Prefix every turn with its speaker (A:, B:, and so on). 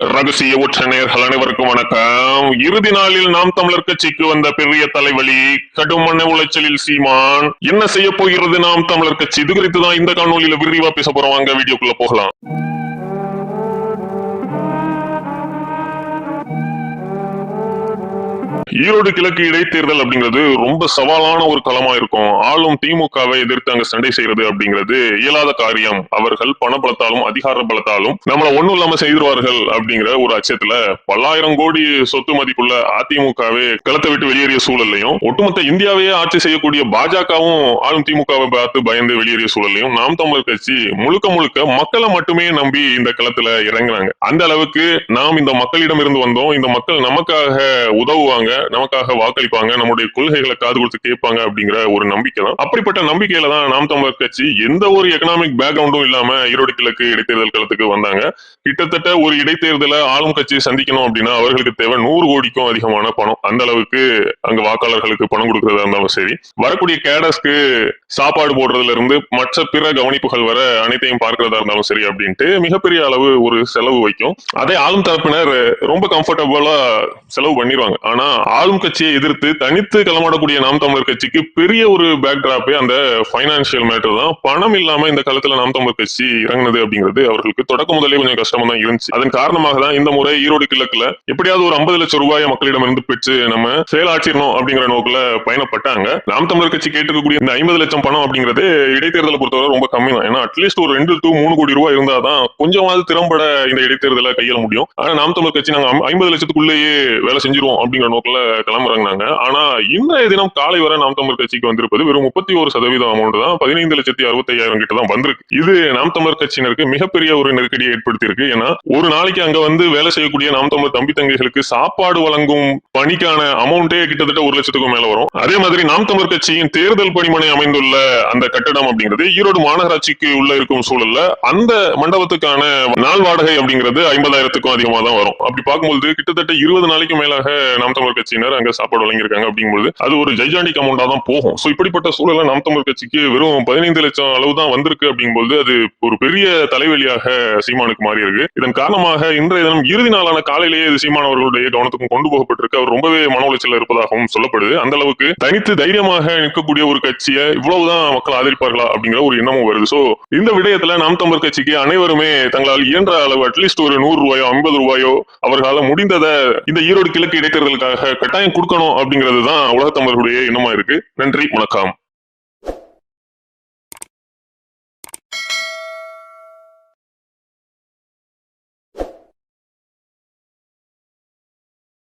A: ரகசிய உற்ற நேர்கள் அனைவருக்கும் வணக்கம். இறுதி நாளில் நாம் தமிழர் கட்சிக்கு வந்த பெரிய தலைவலி கடும் மன உளைச்சலில் சீமான். என்ன செய்ய போகிறது நாம் தமிழர் கட்சி? இது குறித்து தான் இந்த காணொலியில விரிவா பேச போறோம். வாங்க வீடியோக்குள்ள போகலாம். ஈரோடு கிழக்கு இடைத்தேர்தல் அப்படிங்கிறது ரொம்ப சவாலான ஒரு களமா இருக்கும். ஆளும் திமுகவை எதிர்த்து அங்க சண்டை செய்யறது அப்படிங்கிறது இயலாத காரியம். அவர்கள் பண பலத்தாலும் அதிகார பலத்தாலும் நம்மள ஒண்ணும் இல்லாம செய்திருவார்கள் அப்படிங்கிற ஒரு அச்சத்துல பல்லாயிரம் கோடி சொத்து மதிப்புள்ள அதிமுகவே களத்தை விட்டு வெளியேறிய சூழல்லையும் ஒட்டுமொத்த இந்தியாவையே ஆட்சி செய்யக்கூடிய பாஜகவும் ஆளும் திமுகவை பார்த்து பயந்து வெளியேறிய சூழல்லையும் நாம் தமிழர் கட்சி முழுக்க முழுக்க மக்களை மட்டுமே நம்பி இந்த களத்துல இறங்குறாங்க. அந்த அளவுக்கு நாம் இந்த மக்களிடம் இருந்து வந்தோம். இந்த மக்கள் நமக்காக உதவுவாங்க. நமக்காக வாக்களிப்பாங்க நம்முடைய கொள்கைகளை காது கொடுத்து கேட்பாங்க அப்படிங்கிற ஒரு நம்பிக்கை தான். அப்படிப்பட்ட நம்பிக்கையில தான் நாம் தமிழர் கட்சி எந்த ஒரு எக்கனாமிக் பேக்ரவுண்டும் இல்லாம ஈரோடு கிழக்கு இடைத்தேர்தல் களத்துக்கு வந்தாங்க. கிட்டத்தட்ட ஒரு இடைத்தேர்தலை ஆளும் கட்சியை சந்திக்கணும் அப்படின்னா அவர்களுக்கு தேவை நூறு கோடிக்கும் அதிகமான பணம். அந்த அளவுக்கு அங்க வாக்காளர்களுக்கு பணம் கொடுக்கறதா இருந்தாலும் சரி. வரக்கூடிய கேடஸ்க்கு சாப்பாடு போடுறதுல இருந்து மற்ற பிற கவனிப்புகள் வர அனைத்தையும் பார்க்கிறதா இருந்தாலும் சரி அப்படின்ட்டு மிகப்பெரிய அளவு ஒரு செலவு வைக்கும். அதே ஆளும் தரப்பினர் ரொம்ப கம்ஃபர்டபுளா செலவு பண்ணிடுவாங்க ஆனா ஆளும் கட்சியை எதிர்த்து தனித்து களமாடக்கூடிய நாம் தமிழர் கட்சிக்கு பெரிய ஒரு பேக்டிராப்பே அந்த பைனான்சியல் மேட்டர் தான். பணம் இல்லாம இந்த காலத்துல நாம் தமிழர் கட்சி இறங்குனது அப்படிங்கிறது அவர்களுக்கு தொடக்க முதலே கொஞ்சம் கஷ்டமா தான் இருந்துச்சு. அதன் காரணமாக தான் இந்த முறை ஈரோடு கிழக்குல எப்படியாவது ஒரு ஐம்பது லட்சம் ரூபாயை மக்களிடம் இருந்து பெற்று நம்ம செயலாற்றிடணும் அப்படிங்கிற நோக்கில் பயணப்பட்டாங்க. நாம் தமிழர் கட்சி கேட்டுக்கக்கூடிய இந்த ஐம்பது லட்சம் பணம் அப்படிங்கிறது இடைத்தேர்தலை பொறுத்தவரை ரொம்ப கம்மி தான். ஏன்னா அட்லீஸ்ட் ஒரு ரெண்டு டு மூணு கோடி ரூபாய் இருந்தாதான் கொஞ்சமாவது திறம்பட இந்த இடைத்தேர்தலை கையாள முடியும். ஆனா நாம் தமிழர் கட்சி நாங்க ஐம்பது லட்சத்துக்குள்ளேயே வேலை செஞ்சிருவோம் அப்படிங்கிற நோக்கில் கிளம்புறாங்க ஆனா இன்றைய தினம் காலை வரை நாம் தமிழர் கட்சிக்கு வந்திருப்பது வெறும் முப்பத்தி ஒரு சதவீதம் அமௌண்ட் தான். பதினைந்து லட்சத்தி அறுபத்தி ஐயாயிரம் கிட்ட தான் வந்திருக்கு. இது நாம் தமிழர் கட்சியினருக்கு மிகப்பெரிய ஒரு நெருக்கடியை ஏற்படுத்தி இருக்கு ஏன்னா ஒரு நாளைக்கு அங்க வந்து வேலை செய்யக்கூடிய நாம் தமிழர் தம்பி தங்கைகளுக்கு சாப்பாடு வழங்கும் பணிக்கான அமௌண்டே கிட்டத்தட்ட ஒரு லட்சத்துக்கும் மேல வரும். அதே மாதிரி நாம் தமிழர் கட்சியின் தேர்தல் பணிமனை அமைந்துள்ள அந்த கட்டடம் அப்படிங்கிறது ஈரோடு மாநகராட்சிக்கு உள்ள இருக்கும் சூழல்ல அந்த மண்டபத்துக்கான நாள் வாடகை அப்படிங்கிறது ஐம்பதாயிரத்துக்கும் அதிகமா தான் வரும். அப்படி பார்க்கும்போது கிட்டத்தட்ட இருபது நாளைக்கு மேலாக நாம் தமிழர் கட்சியினர் அங்க சாப்பாடு வழங்கியிருக்காங்க அப்படிங்கும்போது அது ஒரு ஜைஜாண்டிக் அமௌண்டா தான் போகும். சோ இப்படிப்பட்ட சூழல நாம் தமிழ் கட்சிக்கு வெறும் பதினைந்து லட்சம் அளவு தான் வந்திருக்கு அப்படிங்கும்போது அது ஒரு பெரிய தலைவலியாக சீமானுக்கு மாறி இருக்கு இதன் காரணமாக இன்றைய தினம் இறுதி நாளான காலையிலேயே இது சீமான் அவர்களுடைய கவனத்துக்கும் கொண்டு போகப்பட்டிருக்கு. அவர் ரொம்பவே மன உளைச்சல் இருப்பதாகவும் சொல்லப்படுது. அந்த அளவுக்கு தனித்து தைரியமாக நிற்கக்கூடிய ஒரு கட்சியை இவ்வளவுதான் மக்கள் ஆதரிப்பார்களா அப்படிங்கிற ஒரு எண்ணமும் வருது. சோ இந்த விடயத்துல நாம் தமிழர் கட்சிக்கு அனைவருமே தங்களால் இயன்ற அளவு அட்லீஸ்ட் ஒரு நூறு ரூபாயோ ஐம்பது ரூபாயோ அவர்களால் முடிந்ததை இந்த ஈரோடு கிழக்கு இடைத்தேர்தலுக்காக கட்டாயம் கொடுக்கணும் அப்படிங்கிறது தான் உலகத்தமிழர்களுடைய எண்ணமா இருக்கு. நன்றி வணக்கம்.